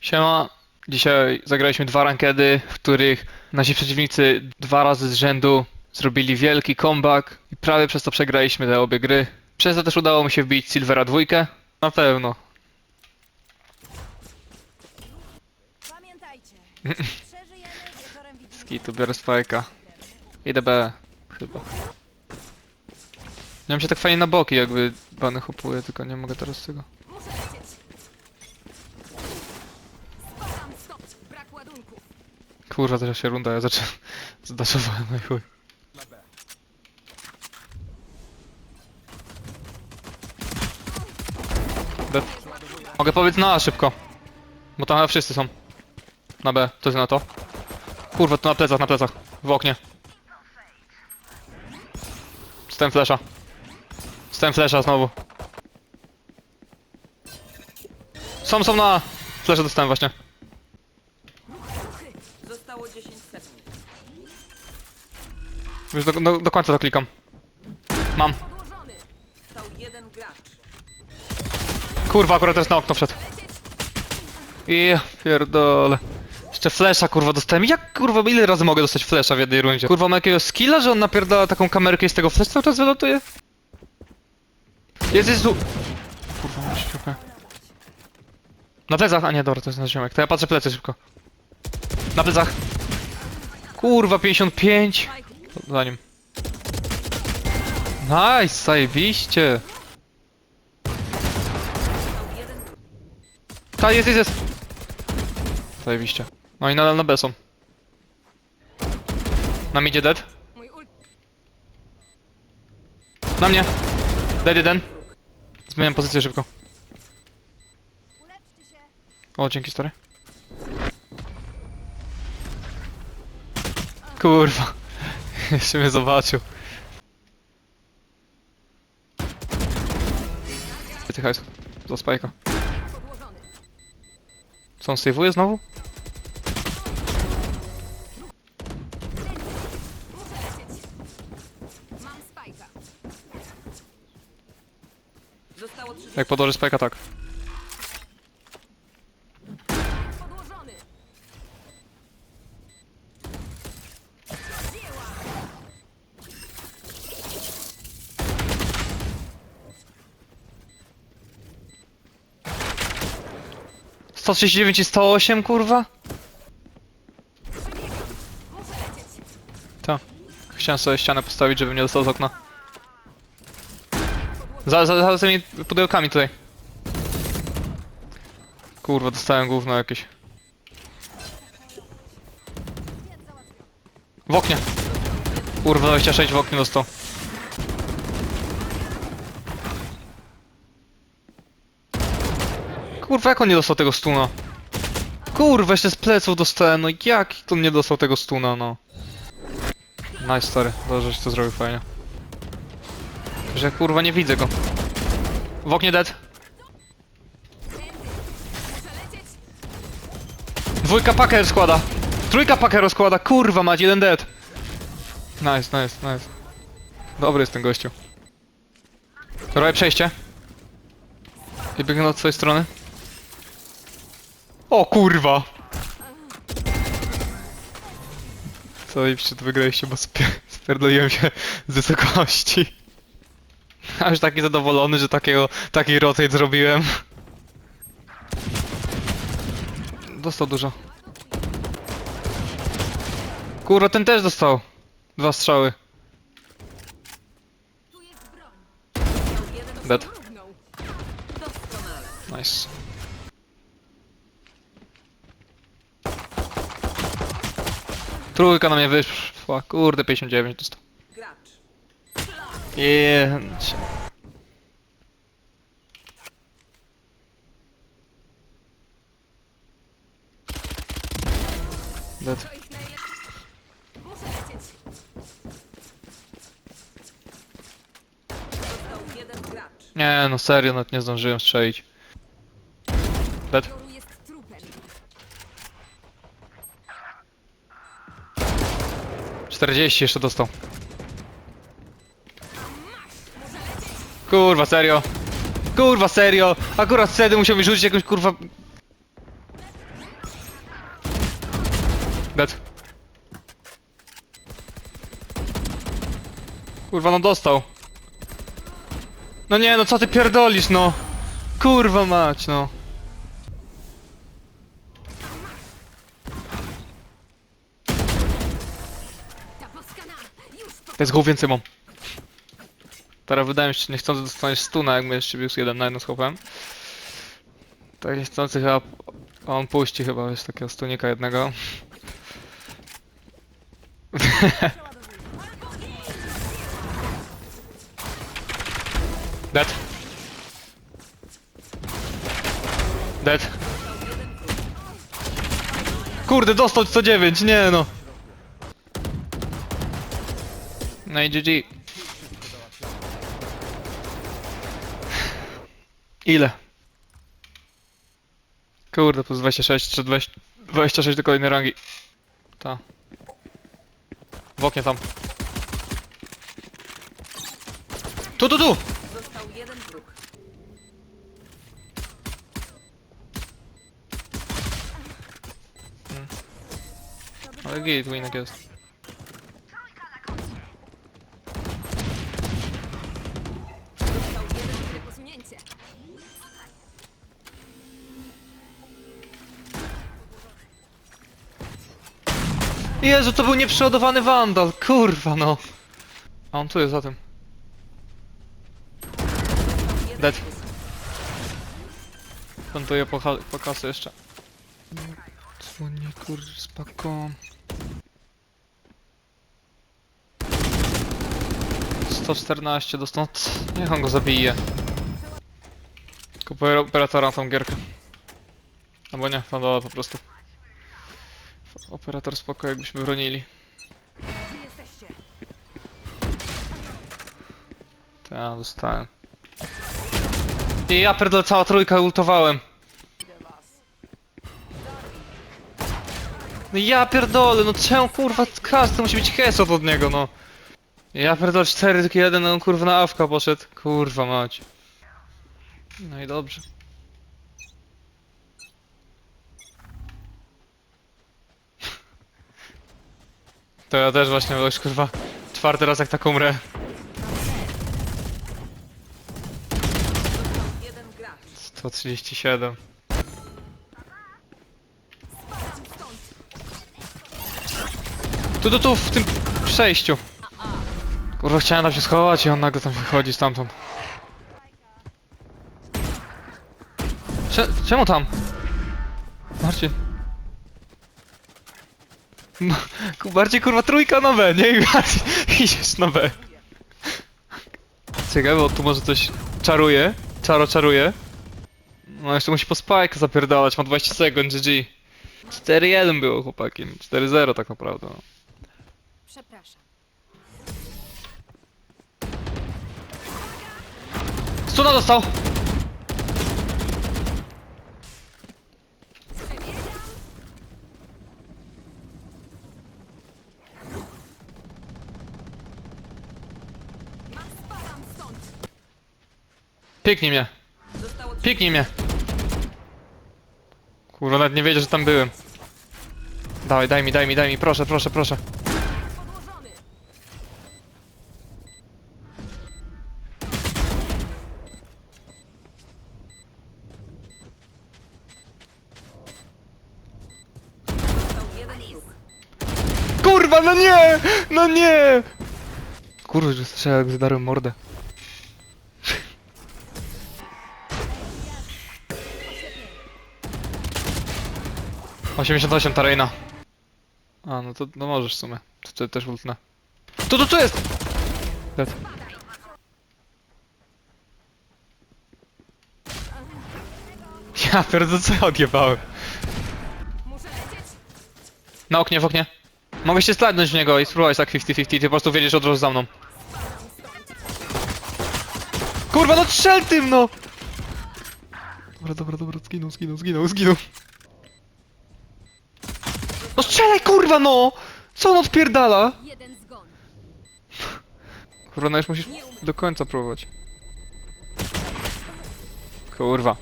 Siema. Dzisiaj zagraliśmy dwa rankedy, w których nasi przeciwnicy dwa razy z rzędu zrobili wielki comeback i prawie przez to przegraliśmy te obie gry. Przez to też udało mi się wbić Silvera dwójkę. Na pewno. Pamiętajcie, przeżyjemy wieczorem widzimy. Skitu, biorę spajka. Idę B, chyba. Nie wiem, się tak fajnie na boki jakby bany hopuje, tylko nie mogę teraz tego. Muszę lecieć. Kurwa, teraz się runda, ja zacząłem... Zdaszowałem, no i chuj. B. Mogę powiedzieć na A szybko. Bo tam wszyscy są. Na B, to jest na to. Kurwa, to na plecach, na plecach. W oknie. Stałem flesza. Stałem flesza znowu. Są, są na. Flesze dostałem właśnie. Już do, do, do końca to klikam. Mam. Kurwa, akurat teraz na okno wszedł. I ja pierdolę. Jeszcze flesza kurwa dostałem. Jak kurwa, ile razy mogę dostać flesza w jednej rundzie? Kurwa, ma jakiegoś skilla, że on napierdala taką kamerkę i z tego flash cały czas wylatuje? Jest, jest. Kurwa, masz trochę. Na plecach, a nie, dobra, to jest na ziomek. To ja patrzę plecy szybko. Na plecach. Kurwa, 55. Za nim. Nice, zajebiście. Ta, jest, jest, jest. Zajebiście. No i nadal na B są. Na midzie dead. Na mnie. Dead jeden. Zmieniam pozycję szybko. O, dzięki stary. Kurwa. Jeszcze mnie zobaczył. Ty hajs. Za spajka. Co on save'uje znowu? Muszę lecieć. Mam spajka. Zostało 30 Jak podłoży spajka, tak. 139 i 108, kurwa? To. Chciałem sobie ścianę postawić, żeby nie dostał z okna. Za, za, za tymi pudełkami tutaj. Kurwa, dostałem gówno jakieś. W oknie. Kurwa, 26 w oknie dostał. Kurwa, jak on nie dostał tego stuna? Kurwa, jeszcze z pleców dostałem, no jak on nie dostał tego stuna, no. Nice, stary. Dobrze, że to zrobił fajnie. Że kurwa nie widzę go. W oknie dead. Dwójka pakę składa. Trójka pakę rozkłada. Kurwa mać, jeden dead. Nice, nice, nice. Dobry jest ten gościu. Robię przejście. I biegnę od twojej strony. O kurwa! Co i to wygraliście, bo spie spierdoliłem się z wysokości. A już taki zadowolony, że takiego, taki rotate zrobiłem. Dostał dużo. Kurwa, ten też dostał. Dwa strzały. Dead. Doskonale. Nice. Trójka na mnie wyszła. Kurde, 59 dostał. Jęć. Dead. Nie, no serio, nawet nie zdążyłem strzelić. Dead. 40 jeszcze dostał. Kurwa, serio. Kurwa, serio. Akurat wtedy musiał mi rzucić jakąś kurwa... Dead. Kurwa, no dostał. No nie, no co ty pierdolisz, no. Kurwa mać, no. Jest głów więcej mam. Teraz wydaje mi się, że niechcący dostaniesz stuna, jak my jeszcze bił z jeden na jedno schopem. Tak niechcący chyba... a On puści chyba już takiego stunika jednego. Dead. Dead. Kurde, dostał 109, nie no. No i GG. Ile? Kurde, plus 26 czy 20, 26 do kolejnej rangi. Ta. W oknie tam. Tu, tu, tu! Został jeden wróg. Ale git, winek jest. Jezu, to był nieprzeładowany wandal, kurwa no. A on tu jest za tym. Dead. Plantuję po, po kasę jeszcze. Dzwoni kur z paką. 114 dostał. Niech on go zabije. Kupuję operatora na tą gierkę. Albo nie, Fandala po prostu. Operator spoko, jakbyśmy bronili. Ja dostałem. I ja pierdolę, cała trójka ultowałem. No ja pierdolę, no czemu kurwa każdy musi być headshot od niego, no. Ja pierdolę 4 tylko jeden, no kurwa na awka poszedł. Kurwa mać. No i dobrze. To ja też właśnie, bo już kurwa czwarty raz jak tak umrę. Jeden gracz. 137. Tu, tu, tu, w tym przejściu. Kurwa, chciałem tam się schować i on nagle tam wychodzi stamtąd. Cze czemu tam? Marcin. No, bardziej kurwa trójka na B, nie? I bardziej idziesz na B. Czekaj, bo tu może coś czaruje. Czaro czaruje. No jeszcze musi po spike zapierdalać, ma 20 sekund, GG. 4-1 było chłopaki, 4-0 tak naprawdę. No. Przepraszam. Stuna dostał! Piknij mnie, piknij mnie! Kurwa, nawet nie wiedział, że tam byłem. Dawaj, daj mi, daj mi, daj mi, proszę, proszę, proszę. Kurwa, no nie! No nie! Kurwa, że słyszałem jak zadarłem mordę. Osiemdziesiąt osiem ta Reina. A, no to no możesz w sumie. To, to też ultnę. Tu, tu, tu jest! Dead. Ja pierdolę, co ja odjebałem? Na oknie, w oknie. Mogę się slidnąć w niego i spróbować tak 50-50, ty po prostu wiedziesz od razu za mną. Kurwa, no strzel tym, no! Dobra, dobra, dobra, zginął, zginął, zginął, zginął. Strzelaj, kurwa, no! Co on odpierdala? Jeden zgon. Kurwa, no już musisz do końca próbować. Kurwa.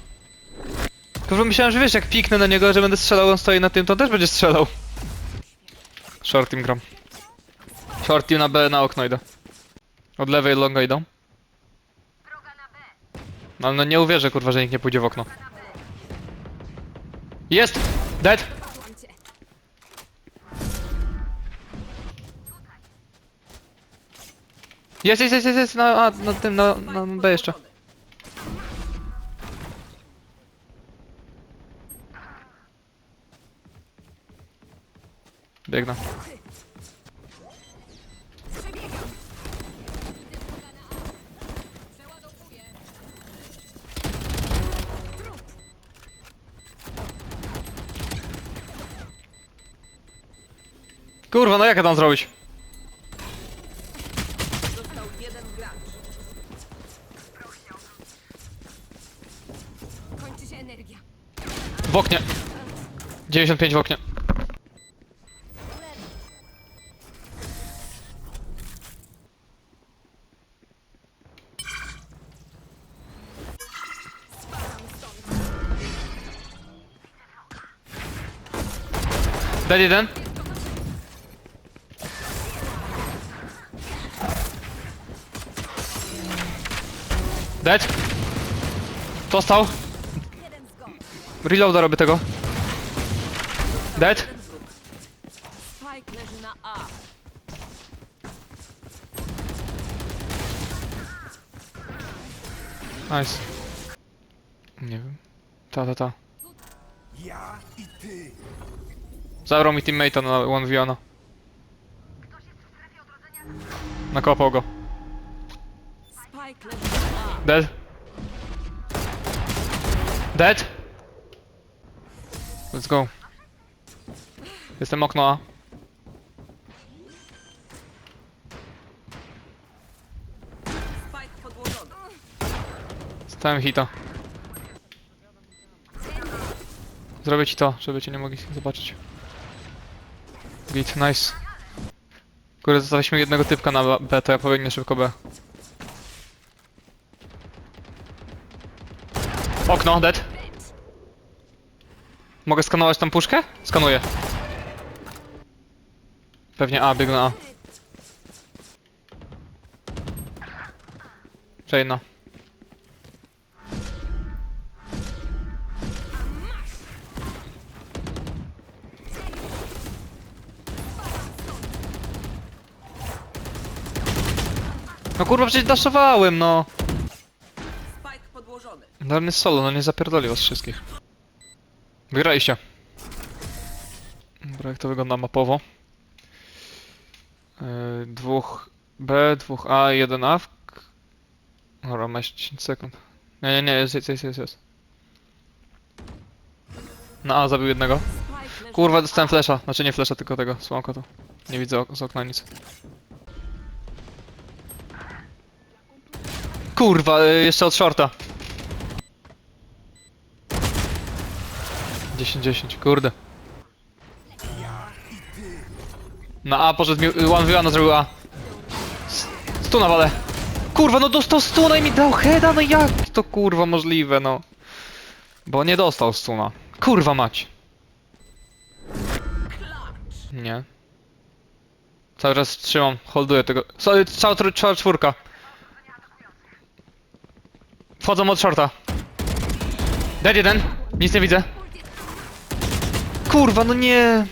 Kurwa, myślałem, że wiesz, jak piknę na niego, że będę strzelał, on stoi na tym, to on też będzie strzelał. Short team gram. Short team na B, na okno idę. Od lewej longa idą. No, no nie uwierzę kurwa, że nikt nie pójdzie w okno. Jest! Dead! Jest, jest, jest, jest, jest na, a, na tym, na, na B jeszcze. Biegnę. Kurwa, no jak ja tam zrobić? Został jeden gracz. Kończy się energia. W oknie. 95 w oknie. Dead jeden. Dead. Dostał. Reloada robię tego. Dead. Spike leży na A. Nice. Nie wiem. Ta, ta, ta. Ja i ty. Zabrał mi teammate'a na 1v1. Nakopał go. Spike leży na A. Dead. Dead. Let's go. Jestem okno A. Stałem hita. Zrobię ci to, żeby cię nie mogli zobaczyć. Git, nice. Kurde, zostawiliśmy jednego typka na B, to ja powinien szybko B. Okno, dead. Mogę skanować tam puszkę? Skanuję. Pewnie A, biegnę A. Przejna. No kurwa, przecież daszowałem, no. Spike podłożony. Jest solo, no nie zapierdolił was wszystkich. Wygraliście. Dobra, jak to wygląda mapowo? Yy, dwóch B, dwóch A, jeden A. w- Dobra, masz 10 sekund. Nie, nie, nie, jest, jest, jest, jest. Na A zabił jednego. Kurwa, dostałem flesza. Znaczy nie flesza, tylko tego, słonko to. Nie widzę z okna nic. Kurwa, y, jeszcze od shorta. 10-10, kurde. Na A poszedł mi, one v one zrobił A. Stuna wale. Kurwa, no dostał stuna i mi dał heada, no jak to kurwa możliwe, no. Bo nie dostał stuna. Kurwa mać. Nie. Cały czas trzymam, holduję tego. So, cała, cała czwórka. Wchodzą od shorta. Dead jeden. Nic nie widzę. Kurwa, no nie.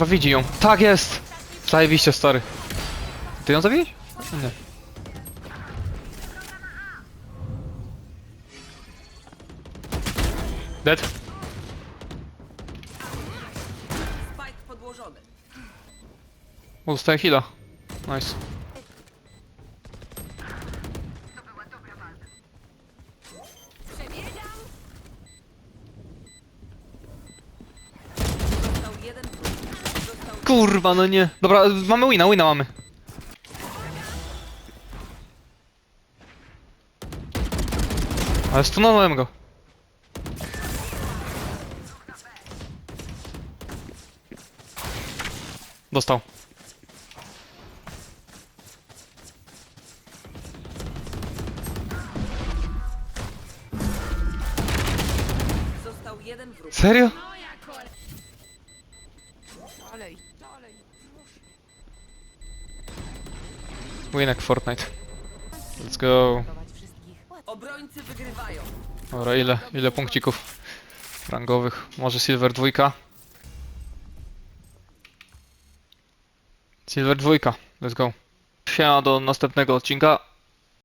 Kurwa, widzi ją. Tak jest. Zajebiście, stary. Ty ją zabiłeś? Nie. Dead. Spike podłożony. O, dostaję heala. Nice. Przebiegam. Został jeden wróg. Został Kurwa, no nie. Dobra, mamy wina, wina mamy. Ale stunowałem go. Dostał. Serio? Winek Fortnite. Let's go. Obrońcy wygrywają. Dobra, ile, ile punkcików rangowych? Może Silver dwójka? Silver dwójka, let's go. Siema do następnego odcinka.